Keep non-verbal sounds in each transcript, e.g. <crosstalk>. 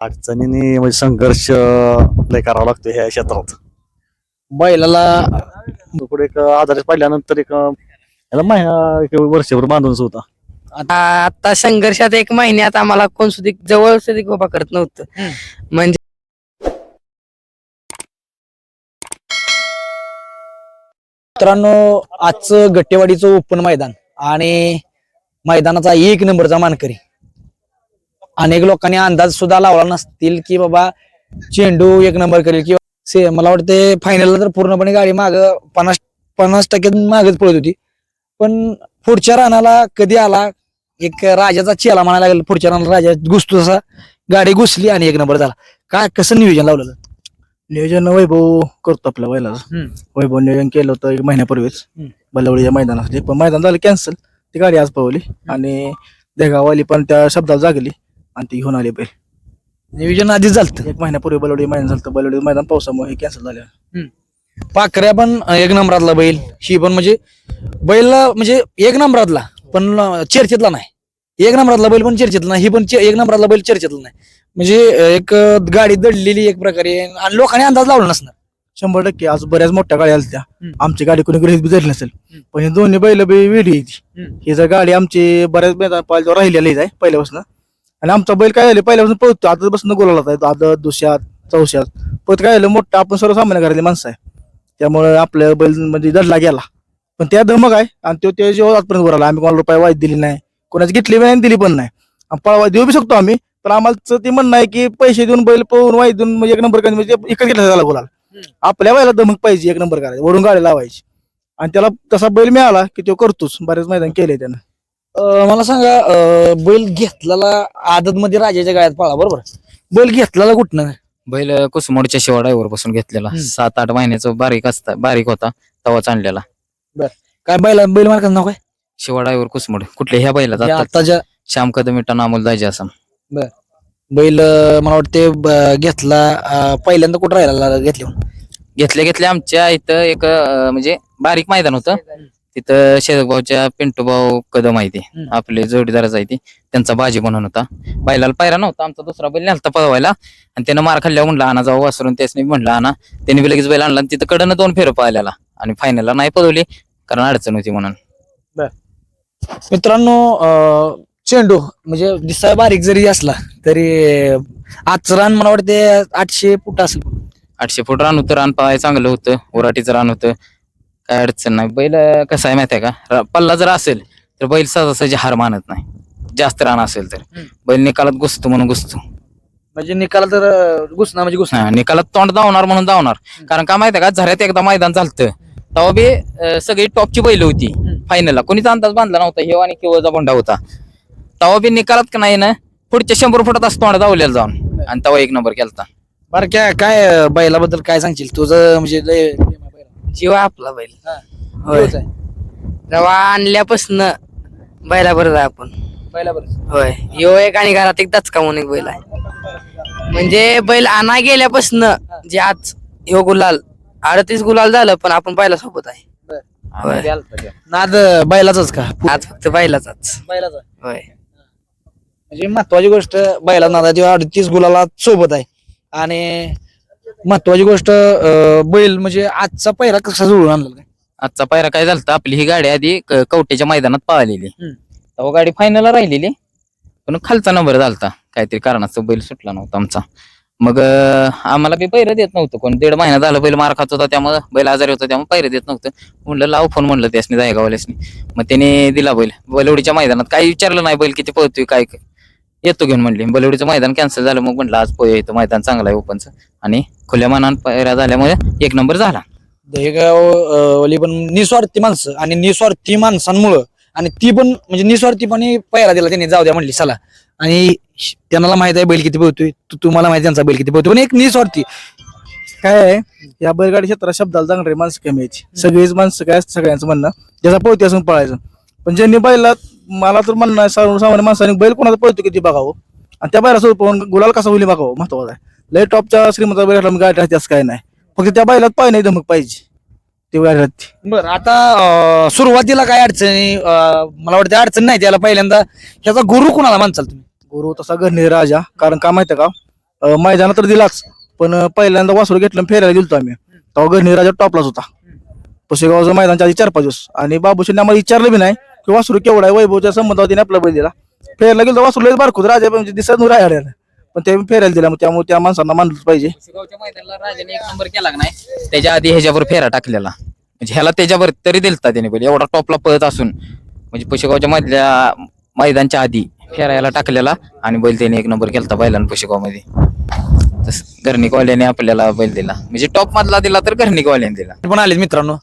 अडचणीने म्हणजे संघर्ष लय करावा लागतो ह्या क्षेत्रात. बैलाला पुढे एक आजारी पडल्यानंतर एक याला महिना एक वर्षभर बांधूनच होता आता आता संघर्षात एक महिन्यात आम्हाला कोण सुधी जवळ सुधी उभा करत नव्हतं. म्हणजे मित्रांनो आजचं गट्टेवाडीचं ओपन मैदान आणि मैदानाचा एक नंबरचा मानकरी. अनेक लोकांनी अंदाज सुद्धा लावला नसतील की बाबा चेंडू एक नंबर करेल किंवा से मला वाटते फायनलला तर पूर्णपणे गाडी माग पन्नास पन्नास टक्के मागच पळत होती. पण पुढच्या रानाला कधी आला? एक राजाचा चेला म्हणायला लागेल पुढच्या रानाला राजा घुसतो तसा. गाडी घुसली आणि एक नंबर झाला. काय कसं नियोजन लावलं नियोजन वैभव करतो आपल्या हम्म. वैभव नियोजन केलं होतं एक महिन्यापूर्वीच. हम्म. बल्लावडीच्या मैदानासाठी पण मैदान झालं कॅन्सल ती गाडी आज पळवली. आणि देगावाली पण त्या शब्दाला जागली. आणि ती घेऊन आली बैल. नियोजन आधीच झालं एक महिन्यापूर्वी बलवडी मैदान झालं. बलवडी मैदान पावसामुळे कॅन्सल झालं. पाखऱ्या पण एक नंबरातला बैल. ही पण म्हणजे बैल म्हणजे एक नंबरातला पण चर्चेतला नाही. एक नंबरातला बैल पण चर्चेतला नाही. ही पण चे- एक नंबरातला बैल चर्चेतला नाही. म्हणजे एक गाडी दडलेली एक प्रकारे आणि लोकांनी अंदाज लावला नसणार. शंभर टक्के. आज बऱ्याच मोठ्या गाड्या आल्या त्या. हम्म. आमची गाडी कोणी गृहित बी धरली नसेल. हम्म. पण ही दोन्ही बैल बी वेडी आहे ती हम्म. ही जर गाडी आमची बऱ्याच मैदान पाहिजे राहिलेली आहे पहिल्यापासून आणि आमचा बैल काय झाले पहिल्यापासून पळतो आता बसून गोलाला आहे. आदत दुसऱ्यात चौशात पण काय झालं मोठं आपण सर्वसामान्य घरातली माणसं आहे. त्यामुळे आपल्या बैल म्हणजे दडला गेला. पण त्या धमक आहे आणि तो ते जेव्हा आजपर्यंत वर आला आम्ही कोणाला रुपये वाईट दिली नाही. कोणाची घेतली नाही आणि दिली पण नाही. पळवा देऊ बी शकतो आम्ही पण आम्हाला ते म्हणणं आहे की पैसे देऊन बैल पळवून वाईट देऊन म्हणजे एक नंबर म्हणजे इकडे घेतला झाला बोलाल आपल्या बैला धमक पाहिजे एक नंबर करायचं. वरून गाडी लावायची. आणि त्याला तसा बैल मिळाला की तो करतोच. बरेच मैदान केले त्यानं. अं, मला सांगा अं, बैल घेतलेला आदत मध्ये राजाच्या गाळ्यात पळा बरोबर? बैल घेतलेला कुठनं? बैल कुसमोडच्या शिवाडावर बसून घेतलेला. हम्म. सात आठ महिन्याचा बारीक असता बारीक होता तवाच आणलेला. काय बैला बैल मार्काचं नाव काय? शिवाडावर कुसमोड. कुठल्या ह्या बैला जातात आताच्या श्याम कदम इटा अमोल दाजी असं. बैल अं, मला वाटते ब- घेतला अं, पहिल्यांदा कुठं राहिला घेतले घेतल्या घेतल्या आमच्या इथं एक अं, म्हणजे बारीक मैदान होतं. तिथं शेजभाऊच्या पिंटू भाऊ कदम आहे ते. हम्म. आपले जोडीदारच आहे ते. त्यांचा बाजी म्हणून होता. बैलाला पायरा नव्हता. आमचा दुसरा बैल नेलता पळवायला. आणि त्यानं मार खाल्ल्यावर म्हणलं आणा जाऊ वासरून. त्याने म्हणलं आणा. त्याने बी लगेच बैल आणला आणि तिथं कडनं दोन फेरं पाहिल्याला आणि फायनलला नाही पळवली कारण अडचण होती म्हणून. मित्रांनो अं, चेंडू म्हणजे दिसाय बारीक जरी असला तरी आजचं रान मला वाटते आठशे फूट असेल. आठशे फूट रान होतं. रान पाहाय चांगलं होतं. उराटीचं रान होतं. काय अडचण नाही. बैल कसं आहे माहिती आहे का? पल्ला जर असेल तर बैल सहजासहजी हार मानत नाही. जास्त रान असेल तर. बैल निकालात घुसतो म्हणून घुसतो. म्हणजे निकाल तर घुसणार म्हणजे घुसणार. निकालात तोंड धावणार म्हणून धावणार. कारण का माहिती आहे का? झऱ्यात एकदा मैदान चालतं तेव्हा बी सगळी टॉपची बैल होती. फायनलला कोणीच अंदाज बांधला नव्हता. हेवा आणि किंवा भंडा होता. तेव्हा बी निकालात का नाही ना पुढच्या शंभर फुटात असं तोंड धावलेला जाऊन. आणि तेव्हा एक नंबर केलता. बरं काय काय बैलाबद्दल काय सांगशील? तुझं म्हणजे लय प्रेम आहे बैलावर. जीव आपला बैल. होय. आहे. जेव्हा आणल्यापासून बैला बरं आहे आपण. बैलाबद्दल. होय. यो एक आणि घरात एक दचका म्हणून एक बैल आहे. म्हणजे बैल आणा गेल्यापासून जे आज ह्यो गुलाल अडतीस गुलाल झालं पण आपण बैला सोबत आहे होय. नाद बैलाचाच का? आज फक्त बैलाचाच. बैलाचा. होय. म्हणजे महत्वाची गोष्ट बैला नादा जेव्हा अडतीस गुलाला सोबत आहे. आणि महत्वाची गोष्ट अं, बैल म्हणजे आजचा पहिला कसा जुळून आणला काय? आजचा पायरा काय झालता आपली ही गाडी आधी क- कवटेच्या मैदानात पळालेली. हम्म. तेव्हा गाडी फायनलला राहिलेली पण खालचा नंबर झालता. काहीतरी कारणाचं बैल सुटला नव्हता आमचा. मग अं, आम्हाला बी पैर देत नव्हतं. कोण दीड महिना झालं बैल मार खात होता त्यामुळे बैल आजारी होता त्यामुळे पैर देत नव्हतं. म्हणलं लाव फोन म्हणलं त्यासनी जायगावाल्यासनी. मग त्याने दिला बैल. बलवडीच्या मैदानात काही विचारलं नाही बैल किती पळतोय काय. येतो घेऊन म्हणले. बलवडीचं मैदान कॅन्सल झालं मग म्हणलं आज पोय येतो मैदान चांगलं आहे ओपनचं आणि खुल्या मनान पैरा झाल्यामुळे एक नंबर झाला. दहेगाव पण निस्वार्थी माणसं आणि निस्वार्थी माणसांमुळं आणि ती पण म्हणजे निस्वार्थीपणे पहिला दिला त्यांनी जाऊ द्या म्हणली चला. आणि त्यांना माहीत आहे बैल किती पोहतोय तुम्हाला माहिती आहे त्यांचा बैल किती पोहतोय पण एक निस्वार्थी. काय आहे या बैलगाडी क्षेत्रात शब्दाला चांगले माणसं कमी यायची सगळीच माणसं काय सगळ्यांचं म्हणणं. ज्याचा पळते असून पळायचं. पण ज्यांनी बैला मला तर म्हणणं आहे सर्वसामान्य माणसाने बैल कोणाचा पळतो किती बघावं? आणि त्या बैलासोबत पाहून गुलाल कसा होईल बघावं महत्वाचं आहे. लय टॉपच्या श्रीमंत बैल गाडी राहते असं काय नाही. फक्त त्या बैलात पाय नाही धमक पाहिजे. ती गाडी राहते. बरं आता अं, सुरुवातीला काय अडचणी अं, मला वाटतं अडचण नाही त्याला पहिल्यांदा. ह्याचा गुरु कुणाला मानचाल तुम्ही? गुरु तसा घरने राजा कारण का माहिती का? अं, मैदानात तर दिलाच पण अं, पहिल्यांदा वासरू घेतलं आणि फेरायला गेलतो आम्ही. तेव्हा घरणी राजा टॉपलाच होता. पुसेगावचं मैदानच्या आधी चार पाच दिवस. आणि बाबूशीने आम्हाला विचारलं बी नाही की वासरू केवढा आहे? वैभवच्या संबंधावतीने आपला बैल दिला. फेरायला गेलो वासरू लय बारखूत राजा म्हणजे दिसत राहायला पण ते फेरायला दिला. मग त्यामुळे त्या माणसांना मानलंच पाहिजे. पुसेगावच्या मैदानाला राजाने एक नंबर केला का नाही? त्याच्या आधी ह्याच्यावर फेरा टाकलेला. म्हणजे ह्याला त्याच्यावर तरी दिलता त्याने बैल. एवढा टॉपला पळत असून. म्हणजे पुशेगावच्या मधल्या मैदानच्या आधी फेरायला टाकलेला. आणि बैल त्याने एक नंबर केलता बैलान पुशेगावमध्ये तसं घरणीकवाल्याने आपल्याला बैल दिला. म्हणजे टॉप मधला दिला तर घरणीकवाल्याने दिला. पण आलेत मित्रांनो.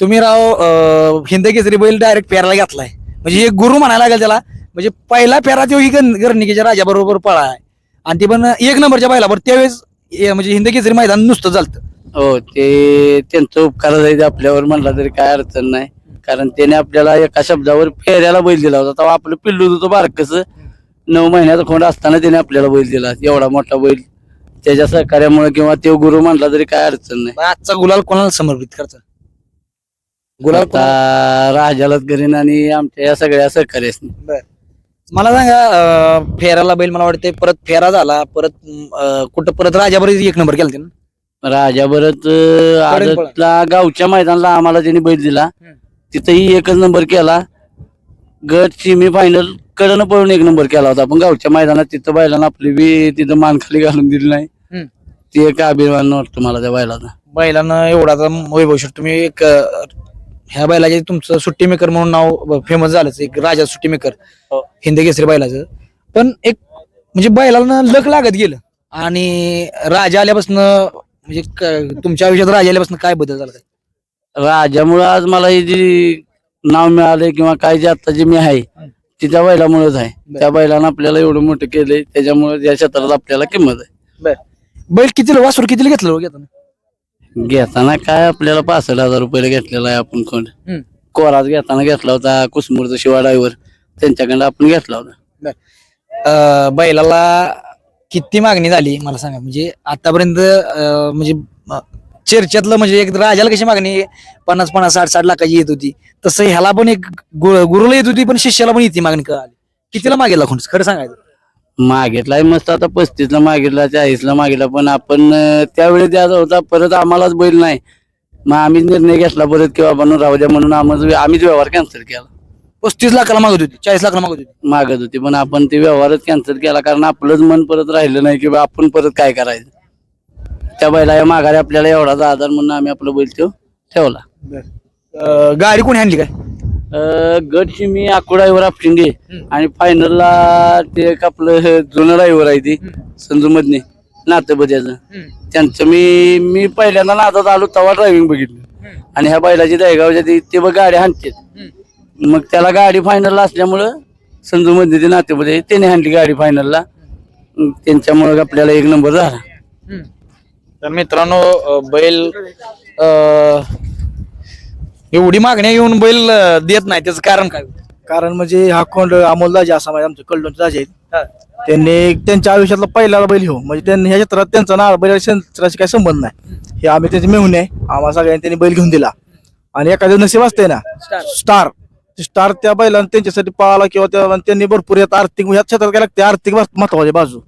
तुम्ही राव अं, हिंद केसरी बैल डायरेक्ट पेराला घातलाय. म्हणजे एक गुरु म्हणायला लागेल त्याला म्हणजे पहिला पेरा तो ही गर्णिकेच्या राजा बरोबर पळा आहे. आणि ते पण एक नंबरच्या बैलावर त्यावेळेस म्हणजे हिंद केसरी मैदान नुसतं चालतं हो ते त्यांचं उपकार जायचं आपल्यावर म्हणला तरी काय अडचण नाही. कारण त्याने आपल्याला एका शब्दावर फेऱ्याला बैल दिला होता. तेव्हा आपलं पिल्लू होतं बारकस. नऊ महिन्याचा खोंड असताना त्याने आपल्याला बैल दिला. एवढा मोठा बैल. त्याच्या सहकार्यामुळे किंवा तो गुरु म्हणला तरी काय अडचण नाही. आजचा गुलाल कोणाला समर्पित करता? कोणाला- आता राजालाच करीन आणि आमच्या या सगळ्या सहकार्यासनी. मला सांगा अं, फेराला बैल मला वाटते परत फेरा झाला परत अं, कुठं परत राजाबरोबर एक नंबर केला त्यानं राजा बरत आदतला गावच्या मैदानाला आम्हाला त्यांनी बैल दिला तिथंही एकच नंबर केला. गट सेमी फायनल कडनं पळून एक नंबर केला होता. पण गावच्या मैदानात तिथं बैलांना आपली बी तिथं मान खाली घालून दिली नाही. हम्म. ते एक अभिमान वाटतो मला त्या बैलाचा. बैलानं एवढा आता वैभव शेठ तुम्ही एक अं, ह्या बैलाचे तुमचं सुट्टी मेकर म्हणून नाव फेमस झालंच. एक राजा सुट्टी मेकर हो. हिंद केसरी बैलाचं. पण एक म्हणजे बैलाला लक लागत गेलं. आणि राजा आल्यापासून म्हणजे क- तुमच्या आयुष्यात राजा आल्यापासून काय बदल झाला काय? राजामुळं आज मला हे जी नाव मिळाले किंवा काय जे आता जे मी आहे ती त्या बैलामुळेच आहे. त्या बैलानं आपल्याला एवढं मोठं केलंय त्याच्यामुळे या क्षेत्रात आपल्याला किंमत आहे. बैल कितीला वासूर कितीला घेतलं हो घेताना घेताना काय आपल्याला पासष्ट हजार रुपयाला घेतलेला आहे आपण कोण? हम्म. कोराज घेताना घेतला होता कुसमूरचा शिवा ड्रायव्हर त्यांच्याकडे आपण घेतला होता. अं, बैलाला किती मागणी झाली? मला सांगा. म्हणजे आतापर्यंत अं, म्हणजे अं, चर्चेतलं म्हणजे एक राजाला कशी मागणी? पन्नास पन्नास साठ साठ लाखाची येत होती. तसं ह्याला पण एक गु- गुरुला येत होती पण शिष्याला पण येते मागणी कळाली. कितीला मागेल कोण? खरं सांगायचं. मागितलाय मस्त आता पस्तीसला मागितला चाळीसला मागितला पण आपण त्यावेळी द्यायचा होता परत आम्हालाच बैल नाही. मग आम्ही निर्णय घेतला परत की बाबा राहू द्या म्हणून आम्हाला आम्हीच व्यवहार कॅन्सल केला. पस्तीस लाखाला मागत होती चाळीस लाखाला मागत होती. मागत होती पण आपण ते व्यवहारच कॅन्सल केला कारण आपलंच मन परत राहिलं नाही की बा आपण परत काय करायचं. त्या बैला या माघारी आपल्याला एवढाच आधार म्हणून आम्ही आपलं बैल ठेवला. गाडी कोणी आणली काय? अं, गटची मी आकुडाईवर आपशिंगे. आणि फायनलला ते एक आपलं जुनं ड्रायव्हर आहे ती संजू मधने नातेबद्याचं त्यांचं मी मी पहिल्यांदा नादात आलो तेव्हा ड्रायव्हिंग बघितलं. आणि ह्या बैलाची दहेगावच्या ती ते बघ गाडी हाणते मग त्याला गाडी फायनलला असल्यामुळं संजू मध्ये ते नातेमध्ये त्याने हाणली गाडी फायनलला त्यांच्यामुळे आपल्याला एक नंबर झाला. तर मित्रांनो बैल अं, एवढी मागण्या येऊन बैल अं, देत नाही. त्याचं कारण काय कारण म्हणजे हा कोंड अमोल दाजी असा म्हणजे आमचे कल्लोचे दाजी आहेत. त्यांनी त्यांच्या आयुष्यातला पहिला बैल हो म्हणजे त्यांनी ह्या क्षेत्रात त्यांचा ना बैल क्षेत्राशी काही संबंध नाही. हे आम्ही त्यांचे मेहुणे आहे. आम्हाला सगळ्यांनी त्यांनी बैल घेऊन दिला. आणि एखादं नशीब असते ना स्टार स्टार त्या बैलांना त्यांच्यासाठी पाळला किंवा त्या त्यांनी भरपूर यात आर्थिक ह्या क्षेत्रात काय लागते आर्थिक महत्वाची बाजू.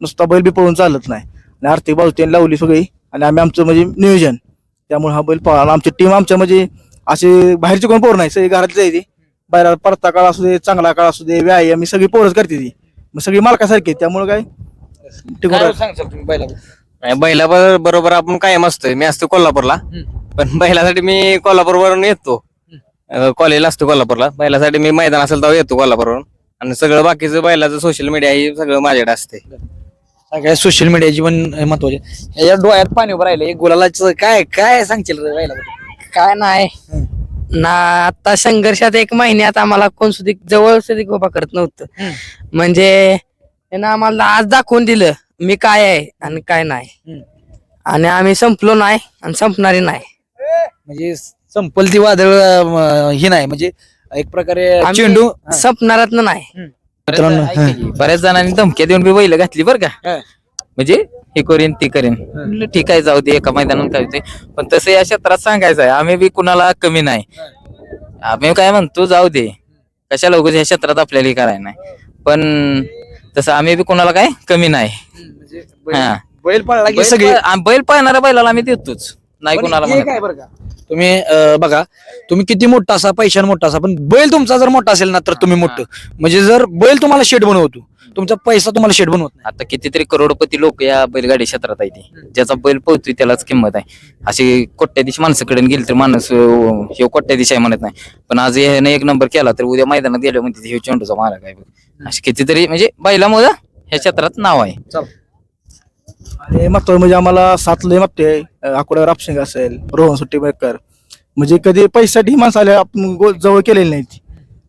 नुसता बैल बी पळून चालत नाही. आणि आर्थिक बाजू त्यांनी लावली सगळी. आणि आम्ही आमचं म्हणजे नियोजन. त्यामुळे हा बैल पळाला आमची टीम आमच्या म्हणजे असे बाहेरचे कोण पोर नाही सगळी घरात जायची बाहेर पडता काळ असू दे चांगला काळ असू दे व्यायाम ही सगळी पोरच करते ती. मग सगळी मालकासारखी आहेत. त्यामुळे काय? टिकून राहतं. सांगशाल तुम्ही बैला नाही, बैला बर- बरोबर आपण कायम असतोय. मी असतो कोल्हापूरला. पण बैलासाठी मी कोल्हापूरवरून येतो. अं, कॉलेजला असतो कोल्हापूरला. बैलासाठी मी मैदान असेल तेव्हा येतो कोल्हापूरवरून. आणि सगळं बाकीचं बैलाचं सोशल मीडिया हे सगळं माझ्याकडे असते. सगळ्या सोशल मीडियाची पण महत्वाची याच्या डोळ्यात पाणी उभं राहिलं गुलालाच काय काय सांगशील रे बैला काय नाही. ना आता संघर्षात एक महिन्यात आम्हाला कोण सुद्धा जवळ सुद्धा उभा करत नव्हतं. म्हणजे त्यानं आम्हाला आज दाखवून दिलं मी काय आहे आणि काय नाही. आणि आम्ही संपलो नाही आणि संपणारी नाही. म्हणजे संपल ती वादळ ही नाही म्हणजे एक प्रकारे चेंडू संपणारच नाही. मित्रांनो, बऱ्याच जणांनी धमक्या देऊन बी बैल घातली बरं का. म्हणजे हे करीन ते करेन. म्हणलं, ठीक आहे जाऊ दे एका मैदानात काय होते पण तसं या क्षेत्रात सांगायचं आहे आम्ही बी कुणाला कमी नाही. आम्ही काय म्हणतो जाऊ दे. कशाला उगाच ह्या क्षेत्रात आपल्याला हे करायला नाही. पण तसं आम्ही बी कोणाला काय कमी नाही. हा. बैल पळला की बैल सगळे पळ- आ- बैल पाळणाऱ्या बैलाला आम्ही देतोच. नाही पण कोणाला एक म्हणत. आहे बरं का? तुम्ही अं, बघा तुम्ही किती मोठा असा पैशान मोठा असा पण बैल तुमचा जर मोठा असेल ना तर तुम्ही मोठं. म्हणजे जर बैल तुम्हाला शेड बनवतो तुमचा पैसा तुम्हाला शेड बनवत नाही. आता कितीतरी करोडपती लोक या बैलगाडी क्षेत्रात आहे ते ज्याचा बैल पोहतोय त्यालाच किंमत आहे. अशी कोट्याधीश माणसाकडे गेली तर माणूस अं, ह्यो कोट्याधीश आहे म्हणत नाही. पण आज ह्याने एक नंबर केला तर उद्या मैदानात गेलो म्हणते ह्यो चेंडूचा मारा काय बघ. असे कितीतरी म्हणजे बैलामुळं ह्या क्षेत्रात नाव आहे. आणि महत्वाचं म्हणजे आम्हाला सात लय मागते आकुडा रापशिंग असेल रोहन सुट्टी मेकर म्हणजे कधी पैशासाठी ही माणसं आल्या आपण गो- जवळ केलेली नाही ती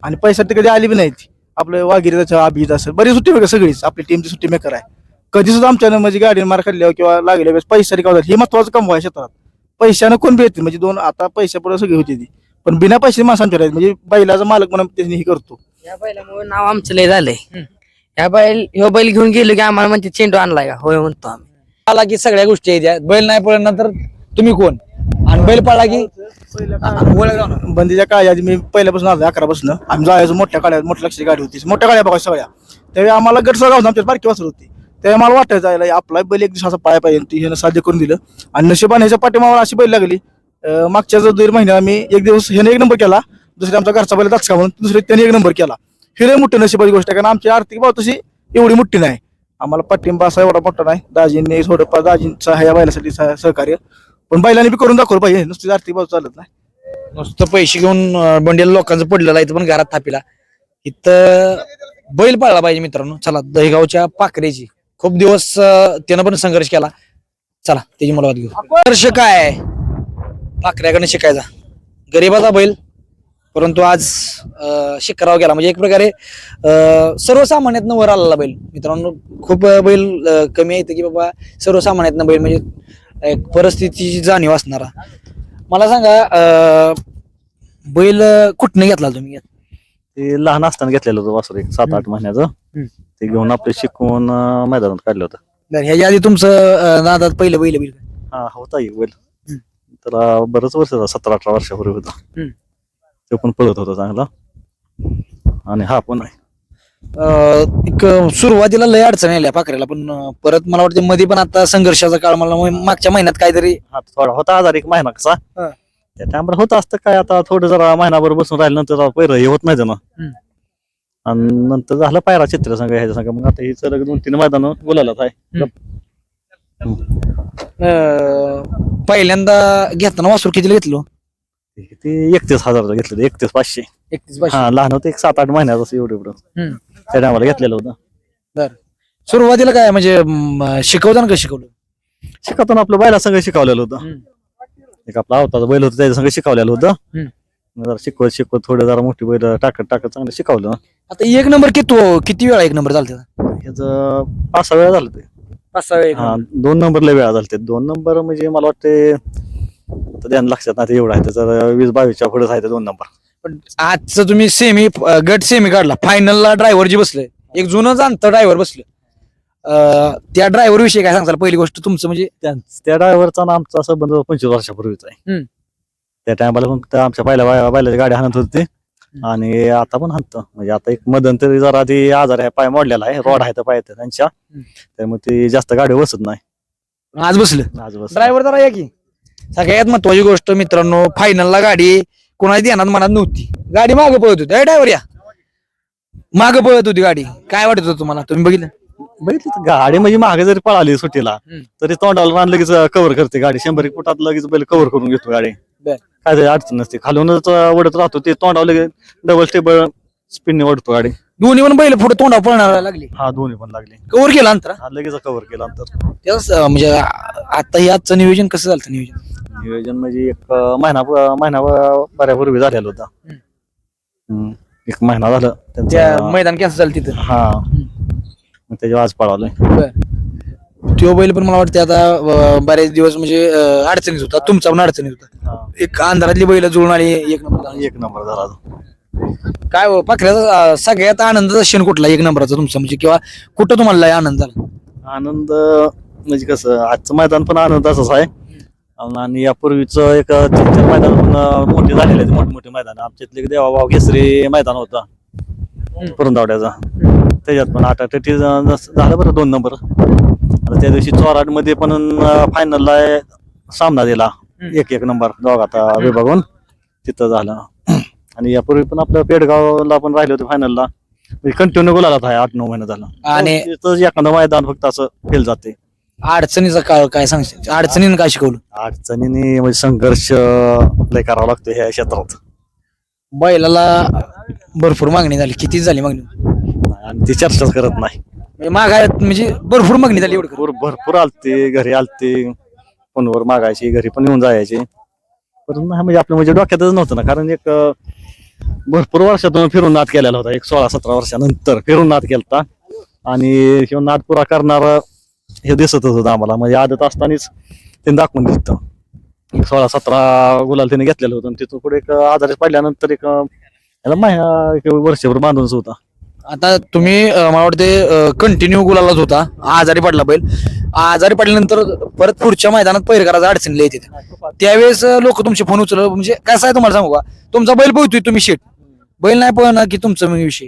आणि पैशासाठी कधी आली बी नाही ती आपलं वागिरी त्याच्या अभिजित असेल बरी सुट्टी मेकर सगळीच? आपली टीमची सुट्टी मेकर आहे. कधी सुद्धा आमच्यानं म्हणजे गाडी मार खाल्ल्यावर किंवा लागल्या वेळेस पैशासाठी का हे महत्वाचं कमवाय क्षेत्रात पैशानं कोण येते म्हणजे दोन आता पैशा पुढे सगळी होती ती. पण बिना पैसे माणसं आमच्या आहेत. म्हणजे बैलाचा मालक म्हणून त्यांनी हे करतो. या बैलामुळे नाव आमचं लय झालंय. या बैल ह्यो बैल घेऊन गेलो की आम्हाला म्हणते चेंडू आणलाय का? होय म्हणतो आम्ही. आला की सगळ्या गोष्टी आहेत बैल नाही पळणार तर तुम्ही कोण? आणि बैल पळला की. बंदीच्या काळी आधी मी पहिल्यापासून आलो अकरा पासून आम्ही जायचो मोठ्या गाड्या मोठ्या लक्षाची गाडी होती. मोठ्या गाड्या बघा सगळ्या. त्यावेळी आम्हाला गट सगळं होतं आमच्यात बारकी वासर होती. त्यावेळी मला वाटायचं जायला आपला बैल एक दिवसाचा पाया पाहिजे ती ह्यानं साध्य करून दिलं. आणि नशिबाने ह्याच्या पाठीमावर अशी बैल लागली. अं, मागच्या जो दीड महिन्यात आम्ही एक दिवस ह्याने एक नंबर केला दुसऱ्या आमचा घरचा बैल दचका म्हणून दुसरे त्याने एक नंबर केला. ही लय मोठी नशिबाची गोष्ट आहे कारण आमची आर्थिक बाब तशी एवढी मोठी नाही. आम्हाला पाठिंबा असा एवढा मोठा नाही. दाजींनी थोडंफार दाजींचा ह्या बैलासाठी सह- सहकार्य. पण बैलांनी बी करून दाखवलं पाहिजे. नुसती आर्थिक बाजू चालत नाही. नुसतं पैसे घेऊन अं, बंडेल लोकांचं पडलेलं आहे इथं पण घरात थापिला. इथं बैल पाळला पाहिजे मित्रांनो. चला दहीगावच्या पाखरेची खूप दिवस अं, त्यानं पण संघर्ष केला. चला त्याची मुलाखत घेऊ. संघर्ष काय? आहे पाखऱ्याकडनं शिकायचा. गरीबाचा बैल. परंतु आज अं, शिखरावर गेला. म्हणजे एक प्रकारे अं, सर्वसामान्यातनं वर आलेला बैल. मित्रांनो खूप अं, बैल अं, कमी आहे की बाबा सर्वसामान्यातनं बैल. म्हणजे एक परिस्थितीची जाणीव असणारा. मला सांगा अं, बैल कुठनं घेतला तुम्ही? ते लहान असताना घेतलेलं होतं वासर एक सात आठ महिन्याचं. ते घेऊन आपले शिकवून अं, मैदानात काढलं होतं. बरं, ह्याच्या आधी तुमचं अं, नादात पहिलं बैल बैल हा होता एक बैल. त्याला बरंच वर्ष झालं सतरा अठरा वर्षापूर्वी होता. हम्म. तो पण पळत होता चांगला. आणि हा पण आहे. अं, एक सुरुवातीला लय अडचणी आल्या पाखऱ्याला पण अं, परत मला वाटतं मध्ये पण आता संघर्षाचा काळ मला म- मागच्या महिन्यात काहीतरी हा थोडा होता आजार एक महिना कसा. हा. त्या टायमाला होत असतं काय आता थोडं जरा महिनाभर बसून राहिल्यानंतर पहिलं हे होत नाही हम्म. आणि नंतर झालं पायरा चित्र संघ ह्याच्या संघ. मग आता ही सलग दोन तीन मैदान बोलायलाच आहे. अं, पहिल्यांदा घेताना वासूर कितीला घेतलो? ते एकतीस हजाराचं घेतलं एकतीस पाचशे. एकतीस पाचशे. हा लहान होतं एक सात आठ महिन्याचं असं एवढं एवढं. हम्म. त्या टायमाला घेतलेलं होतं. सुरुवातीला काय म्हणजे शिकवताना कसं शिकवलं? शिकवताना आपलं बैला संघ शिकवलेलं होतं. हम्म. एक आपला आवताचा बैल होता त्याच्या संघ शिकवलेलं होतं. हम्म. मग जरा शिकवत शिकवत थोडं जरा मोठी बैल टाकत टाकत चांगलं शिकवलं. आता एक नंबर किती किती वेळा एक नंबर झालता ह्याचं पाच सहा वेळा झालं ते. पाच सहा वेळा हा दोन नंबरला वेळा झाले दोन नंबर म्हणजे मला वाटते आता ध्यान लक्षात नाही एवढं आहे त्याचं वीस बावीसच्या पुढेच आहे ते दोन नंबर पण आजचं तुम्ही सेमी गट सेमी काढला. फायनलला ड्रायव्हर जे बसले एक जुनं जाणतं ड्रायव्हर बसलं. अं, त्या ड्रायव्हर विषयी काय सांगताल पहिली गोष्ट तुमचं म्हणजे? त्या- त्या ड्रायव्हरचा ना आमचा संबंध पंचवीस वर्षापूर्वीचा आहे. हम्म. त्या टायमाला पण त्या आमच्या पहिल्या बाय- बैलाची गाडी हाणत होती आणि आता पण हाणतं. म्हणजे आता एक मध्यंतरी जरा ती आजार आहे पाय मोडलेला आहे. रॉड आहे तर पाय त्यांच्या. त्यामुळे ती जास्त गाडी बसत नाही. आज बसलं. आज बस ड्रायव्हर जरा या की. सगळ्यात महत्वाची गोष्ट मित्रांनो फायनलला गाडी कोणाची ध्यानात मनात नव्हती. गाडी मागे पळत होती. ड्रायव्हर या. मागे पळत होती गाडी. काय वाटत होतं तुम्हाला? तुम्ही बघितलं? बघितलं गाडी म्हणजे मागे जरी पळाली सुट्टीला. तरी तोंडाला रान लगेच कव्हर करते गाडी. शंभर एक फुटात लगेच बैल कव्हर करून घेतो गाडी. काय तरी अडचण नसते. खालूनच ओढत राहतो. ते तोंडावर लगेच डबल स्टेबल स्पिनने ओढतो गाडी. दोन्ही पण बैल पुढे तोंडावर पळणार लागली. हा दोन्ही पण लागले. कवर केला अंतर? हा लगेच कव्हर केला त्याच म्हणजे आता हे आजचं नियोजन कसं झालं नियोजन? नियोजन म्हणजे एक महिना महिना बऱ्यापूर्वी झालेला होता. एक महिना झालं. त्या मैदान कॅन्सल झालं तिथं. हा. मग त्याच्यावर आज पळालोय तो बैल पण मला वाटतं आता बरेच दिवस म्हणजे अडचणीत होता. तुमचा पण अडचणीत होता. एक अंधारातली बैल जुळून आली एक नंबर एक नंबर झाला काय हो, पाखऱ्याचा सगळ्यात आनंदाचा क्षण कुठला एक नंबरचा तुमचा? म्हणजे किंवा कुठं तुम्हाला आनंद झाला? आनंद म्हणजे कसं आजचं मैदान पण आनंद असंच आहे. आणि यापूर्वीच एक तीन चार मैदान पण मोठे झालेले आहेत मोठे मोठे मैदान. आमच्यातले एक देवाभाव केसरी मैदान होता. पुरंदावड्याचा. त्याच्यात पण आठ आठ झालं बरं दोन नंबर. आता त्या दिवशी चोराडमध्ये पण फायनलला सामना दिला. एक एक नंबर दोघाचा विभागून. तिथं झालं. आणि यापूर्वी पण आपलं पेडगावला पण राहिले होते फायनलला कंटिन्यू गोलाला आहे आठ नऊ महिने झालं. आणि एखादं मैदान फक्त असं फेल जाते. अडचणीचा काळ काय सांगशील अडचणीनं काय शिकवलं? अडचणीने म्हणजे संघर्ष लय करावा लागतो ह्या क्षेत्रात. बैलाला भरपूर मागणी झाली. किती झाली मागणी? आणि ती चर्चाच करत नाही. म्हणजे मागाय म्हणजे भरपूर मागणी झाली एवढं. भरपूर भरपूर आलते घरी आलते. फोनवर मागायची घरी पण येऊन जायचे. पण नाही म्हणजे आपलं म्हणजे डोक्यातच नव्हतं ना कारण एक अं, भरपूर वर्षातून फिरून नाद केलेला होता. एक सोळा सतरा वर्षानंतर फिरून नाद केलता. आणि ह्यो नाद पुरा करणार हे दिसतच होतं आम्हाला. म्हणजे आदत असतानाच ते दाखवून दिसतं सोळा सतरा गुलाल त्याने घेतलेलं होतं. तिथून पुढे एक आजारी पडल्यानंतर एक याला एक वर्षभर बांधूनच होता. आता तुम्ही मला वाटते कंटिन्यू गुलालाच होता. आजारी पडला बैल. आजारी पडल्यानंतर परत पुढच्या मैदानात पैर करायचा अडचणीला येते त्यावेळेस लोक तुमचे फोन उचल म्हणजे कसं आहे तुम्हाला सांगू का? तुमचा बैल पोहतोय तुम्ही शेट बैल नाही पळणार की तुमचा विषय.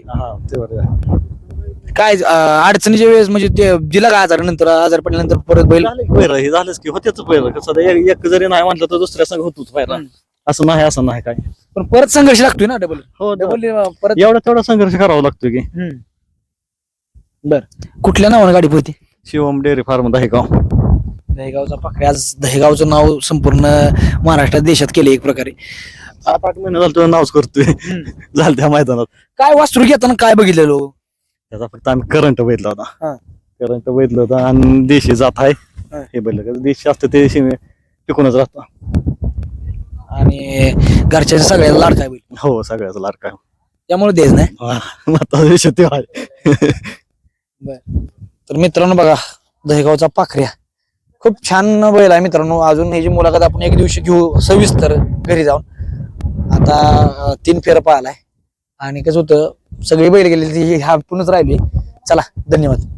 काय अं, अडचणीच्या वेळेस म्हणजे ते दिला का आजारी नंतर आजारी पडल्यानंतर परत बैल? पहिलं हे झालंच की होतेच पहिलं कसं आता एक एक जरी नाही म्हटलं तर दुसऱ्या संघ होतोच पहिला. असं नाही असं नाही काय. पण परत संघर्ष लागतोय ना डबल हो डबल परत एवढा तेवढा संघर्ष करावा लागतो की. बर. कुठल्या नावानं गाडी पोहते शिवम डेअरी फार्म दहेगाव. दहेगावचा पाकरे आज दहेगावचं नाव संपूर्ण महाराष्ट्रात देशात केले एक प्रकारे. सात आठ महिने झालं तुझं नावच करतोय. <laughs> झालं त्या मैदानात. काय वास्तू घेताना काय बघितलेलो? त्याचा फक्त आम्ही करंट बघितला हा. होता करंट बघितलं होतं आणि देशी जात आहे. हा. बघितलं देशी असतं ते देशी टिकूनच राहतं. आणि घरच्या सगळ्याला लाडका आहे बैल हो सगळ्याच लाडका त्यामुळे देच नाही. महत्त्वाचा विषय ते आहे. तर मित्रांनो बघा दहेगावचा पाखऱ्या. खूप छान बैल आहे मित्रांनो. अजून ह्याची मुलाखत आपण एक दिवशी घेऊ सविस्तर घरी जाऊन. आता तीन फेर पाहिलाय. आणि कसं होतं सगळी बैल गेली ती ह्या राहिली. चला धन्यवाद.